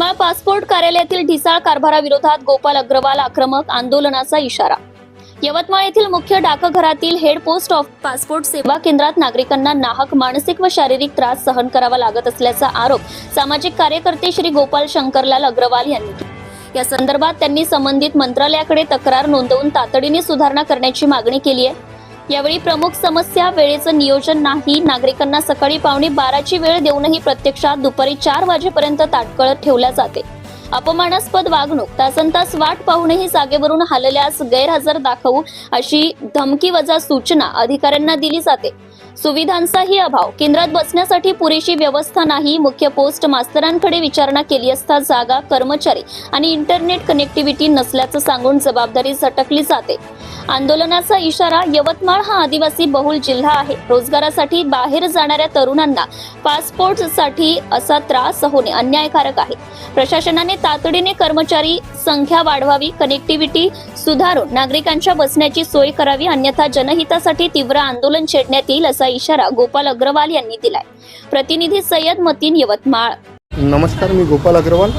Yavatmal passport कार्यालयातील ढिसाळ कारभाराविरोधात गोपाल अग्रवाल आक्रमक आंदोलनाचा इशारा. यवतमाळ येथील मुख्य डाकघरातील हेड पोस्ट ऑफ पासपोर्ट सेवा केंद्रात नागरिकांना नाहक मानसिक व शारीरिक त्रास सहन करावा लागत असल्याचा आरोप सामाजिक कार्यकर्ते श्री गोपाल शंकरलाल अग्रवाल यांनी केला. या संदर्भात त्यांनी संबंधित मंत्रालयाकडे तक्रार नोंदवून तातडीने सुधारणा करण्याची मागणी केली आहे. यावेळी प्रमुख समस्या वेळेचं नियोजन नाही. नागरिकांना सकाळी पावणे बाराची वेळ देऊनही प्रत्यक्षात दुपारी चार वाजेपर्यंत ताटकळत ठेवल्या जाते. अपमानास्पद वागणूक तासन तास वाट पाहूनही जागेवरून हलल्यास गैरहजर दाखवू अशी धमकी वजा सूचना अधिकाऱ्यांना दिली जाते. सुविधांचाही अभाव केंद्रात बसण्यासाठी पुरेशी व्यवस्था नाही. मुख्य पोस्ट मास्तरांकडे विचारणा केली असता जागा कर्मचारी आणि इंटरनेट कनेक्टिव्हिटी नसल्याचं सांगून जबाबदारी झटकली जाते. आंदोलनाचा इशारा यवतमाळ हा आदिवासी बहुल जिल्हा आहे. रोजगारासाठी बाहेर जाणाऱ्या तरुणांना पासपोर्टसाठी असा त्रास होणे अन्यायकारक आहे. प्रशासनाने तातडीने कर्मचारी संख्या वाढवावी कनेक्टिव्हिटी सुधारून नागरिकांच्या बसण्याची सोय करावी अन्यथा जनहितासाठी तीव्र आंदोलन छेडण्यात येईल असा इशारा गोपाल अग्रवाल यांनी दिलाय. प्रतिनिधी सय्यद मतीन यवतमाळ. नमस्कार मी गोपाल अग्रवाल.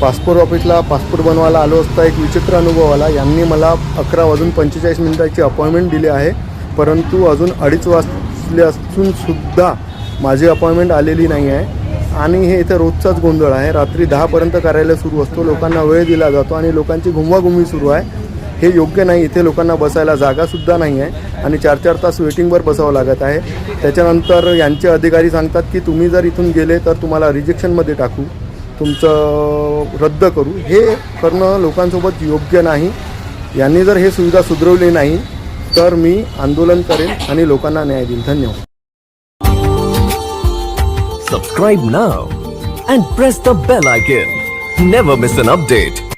पासपोर्ट ऑफिसला पासपोर्ट बनवायला आलो असता एक विचित्र अनुभव आला. यांनी मला अकरा वाजून पंचेचाळीस मिनिटाची अपॉइंटमेंट दिली आहे. परंतु अजून अडीच वाजले असून सुद्धा माझी अपॉइंटमेंट आलेली नाही आहे. आणि हे इथे रोजचाच गोंधळ आहे. रात्री दहापर्यंत कार्यालय सुरू असतो. लोकांना वेळ दिला जातो आणि लोकांची घुमवाघुमवी सुरू आहे. हे योग्य नाही. इथे लोकांना बसायला जागासुद्धा नाही आहे. आणि चार चार तास वेटिंगवर बसावं लागत आहे. त्याच्यानंतर यांचे अधिकारी सांगतात की तुम्ही जर इथून गेले तर तुम्हाला रिजेक्शनमध्ये टाकू. तुमचं रद्द करू. हे करणं लोकांसोबत योग्य नाही. यांनी जर हे सुविधा सुधरवली नाही तर मी आंदोलन करेन आणि लोकांना न्याय देईन. धन्यवाद. Subscribe now and press the bell icon never miss an update